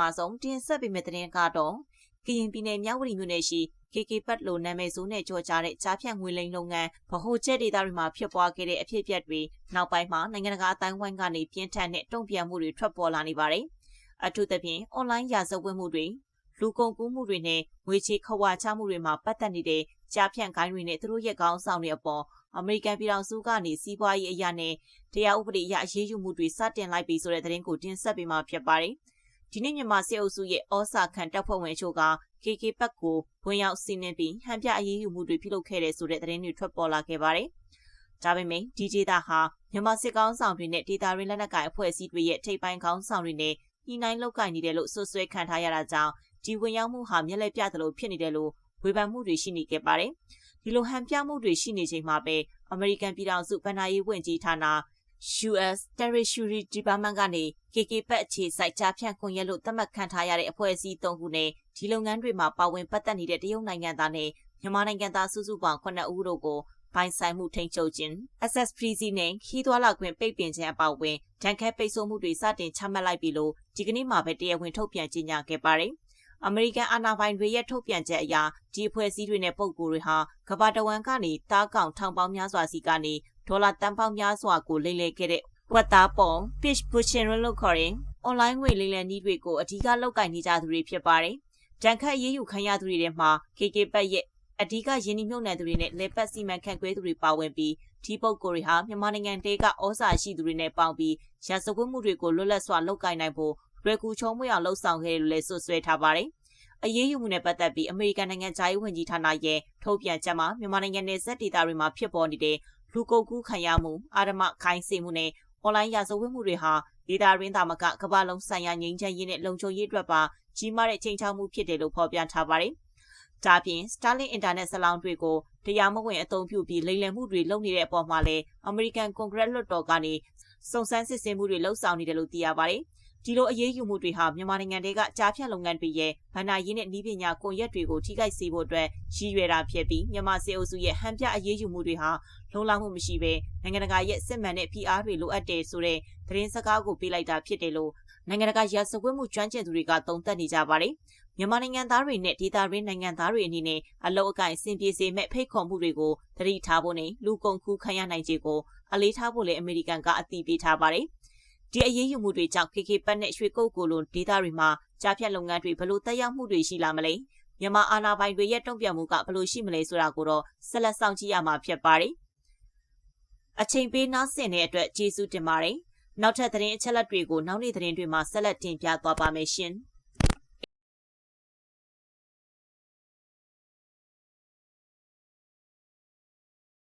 မဆုံးတင်ဆက်ပေးမယ့်သတင်းကတော့ကရင်ပြည်နယ်မြဝတီမြို့နယ်ရှိ KK ပတ်လိုနာမည်ဆိုးနဲ့ကြော်ကြားတဲ့ကြားဖြတ်ငွေလိမ်လုပ်ငန်းဗဟိုချက်ဒေတာတွေမှာဖြစ်ပွားခဲ့တဲ့အဖြစ်အပျက်တွေနောက်ပိုင်းမှာနိုင်ငံတကာအတိုင်းဝိုင်းကနေပြင်းထန်တဲ့တုံ့ပြန်မှုတွေထွက်ပေါ်လာနေပါတယ်။အထူးသဖြင့်အွန်လိုင်းရာဇဝတ်မှုတွေလူကုန်ကူးမှုတွေနဲ့ငွေချေခဝါချမှုတွေမှာပတ်သက်နေတဲ့ကြားဖြတ်ဂိုင်းတွေနဲ့သူတို့ရဲ့ကောင်းဆောင်တွေအပေါ်အမေရိကန်ပြည်ထောင်စုကနေစီးပွားရေးအရာနဲ့တရားဥပဒေအရအရေးယူမှုတွေစတင်လိုက်ပြီဆိုတဲ့သတင်းကိုတင်ဆက်ပေးမှာဖြစ်ပါတယ်။ ဒီနေ့မြန်မာစစ်အုပ်စုရဲ့ဩစာခံတပ်ဖွဲ့ဝင်ချို့က KK ဘက်ကိုဝင်ရောက်စီးနင်းပြီးဟန်ပြအရေးယူမှုတွေပြုလုပ်ခဲ့တဲ့ဆိုတဲ့သတင်းတွေထွက်ပေါ်လာခဲ့ပါတယ်။ဒါပေမဲ့ဒီဒေတာဟာမြန်မာစစ်ကောင်းဆောင်တွေနဲ့ဒေတာရင်းလက်နက်ကိုင်အဖွဲ့အစည်းတွေရဲ့ထိပ်ပိုင်းကောင်းဆောင်တွေနဲ့ညှိနှိုင်းလုပ်ကိုင်နေတယ်လို့ဆွဆွဲခံထားရတာကြောင့်ဒီဝင်ရောက်မှုဟာမျက်လက်ပြသလိုဖြစ်နေတယ်လို့ဝေဖန်မှုတွေရှိနေခဲ့ပါတယ်။ဒီလိုဟန်ပြမှုတွေရှိနေချိန်မှာပဲအမေရိကန်ပြည်ထောင်စုဗဏ္ဍာရေးဝန်ကြီးဌာန US Treasury Department ကနေ KK ဘက်အခြေစိုက်ကြားဖြန့်ကွန်ရက်လို့သတ်မှတ်ခံထားရတဲ့အဖွဲ့အစည်း၃ခုနဲ့ဒီလုပ်ငန်းတွေမှာပါဝင်ပတ်သက်နေတဲ့တရုတ်နိုင်ငံသားနဲ့မြန်မာနိုင်ငံသားစုစုပေါင်း9ဦးတို့ကိုပိုင်ဆိုင်မှုထိန်းချုပ်ခြင်း access freeze နဲ့ခီးသွွာလာခွင့်ပိတ်ပင်ခြင်းအပါအဝင်ဒဏ်ခတ်ပိတ်ဆို့မှုတွေစတင်ချမှတ်လိုက်ပြီလို့ဒီကနေ့မှပဲတရားဝင်ထုတ်ပြန်ကြေညာခဲ့ပါတယ်။အမေရိကန်အာဏာပိုင်တွေရဲ့ထုတ်ပြန်ချက်အရဒီအဖွဲ့အစည်းတွေနဲ့ပုံကိုယ်တွေဟာကမ္ဘာတဝန်းကနေတားကောင်ထောင်ပေါင်းများစွာစီကနေ ဒေါ်လာတန်ပေါင်းများစွာကိုလိမ့်လေခဲ့တဲ့ဝက်သားပုံ pitch pushing လို့ခေါ်တဲ့ online ငွေလိမ်လည်နည်းတွေကိုအဓိကလောက်ကင်နေကြသူတွေဖြစ်ပါတယ်။တန်ခတ်ရေးယူခံရသူတွေထဲမှာ KK ပတ်ရဲ့အဓိကယင်းနှမြုပ်နှံသူတွေနဲ့လေပတ်စီမံခန့်ခွဲသူတွေပါဝင်ပြီးဒီပုဂ္ဂိုလ်တွေဟာမြန်မာနိုင်ငံတေကဩဇာရှိသူတွေနဲ့ပေါင်းပြီးရာဇဝတ်မှုတွေကိုလွတ်လပ်စွာလုပ်ကိုင်နိုင်ဖို့ရွယ်ကူချုံးမွေအောင်လှုပ်ဆောင်ခဲ့တယ်လို့လည်းဆွဆွဲထားပါတယ်။အရေးယူမှုနဲ့ပတ်သက်ပြီးအမေရိကန်နိုင်ငံသားရေးဝန်ကြီးဌာနရဲ့ထုတ်ပြန်ချက်မှာမြန်မာနိုင်ငံနယ်စပ်ဒေသတွေမှာဖြစ်ပေါ်နေတဲ့ လူကုန်ကူးခံရမှုအာဓမခိုင်းစေမှုနဲ့အွန်လိုင်းရာဇဝတ်မှုတွေဟာဒေတာရင်းသားမကကမ္ဘာလုံးဆိုင်ရာငြိမ်းချမ်းရေးနဲ့လုံခြုံရေးအတွက်ပါကြီးမားတဲ့ချိန်ချောက်မှုဖြစ်တယ်လို့ဖော်ပြထားပါတယ်။ဒါပြင် Starlink Internet ဆလောင်းတွေကိုတရားမဝင်အသုံးပြုပြီးလိမ်လည်မှုတွေလုပ်နေတဲ့အပေါ်မှာလည်း American Congress လွှတ်တော်ကနေစုံစမ်းစစ်ဆေးမှုတွေလှုပ်ဆောင်နေတယ်လို့သိရပါတယ်။ ဒီလိုအရေးယူမှုတွေဟာမြန်မာနိုင်ငံတွေကကြားဖြတ်လုပ်ငန်းတွေရဲ့ဗန္နာရေးနဲ့ဤပညာကွန်ရက်တွေကိုထိခိုက်စေဖို့အတွက်ရည်ရွယ်တာဖြစ်ပြီးမြန်မာစစ်အုပ်စုရဲ့ဟန်ပြအရေးယူမှုတွေဟာလုံလောက်မှုမရှိဘဲနိုင်ငံတကာရဲ့စစ်မှန်တဲ့ PR တွေလိုအပ်တယ်ဆိုတဲ့သတင်းစကားကိုပေးလိုက်တာဖြစ်တယ်လို့နိုင်ငံတကာရာဇဝတ်မှုကျွမ်းကျင်သူတွေကသုံးသပ်နေကြပါတယ်။မြန်မာနိုင်ငံသားတွေနဲ့ဒေသရင်းနိုင်ငံသားတွေအနေနဲ့အလောက်အကန့်အဆင်ပြေစေမဲ့ဖိတ်ခေါ်မှုတွေကိုသတိထားဖို့နဲ့လူကုန်ကူးခံရနိုင်ခြေကိုအလေးထားဖို့လည်းအမေရိကန်ကအသိပေးထားပါတယ်။ ဒီအရေးယူမှုတွေကြောင့် KK ပတ်နဲ့ရွှေကုတ်ကိုလိုဒေသတွေမှာကြားဖြတ်လုပ်ငန်းတွေဘလို့တက်ရောက်မှုတွေရှိလာမလဲမြန်မာအာဏာပိုင်တွေရဲ့တုံ့ပြန်မှုကဘလို့ရှိမလဲဆိုတာကိုတော့ဆက်လက်စောင့်ကြည့်ရမှာဖြစ်ပါတယ်အချိန်ပေးနားဆင်တဲ့အတွက်ကျေးဇူးတင်ပါတယ်နောက်ထပ်သတင်းအချက်အလက်တွေကိုနောက်နေ့သတင်းတွေမှာဆက်လက်တင်ပြသွားပါမယ်ရှင်။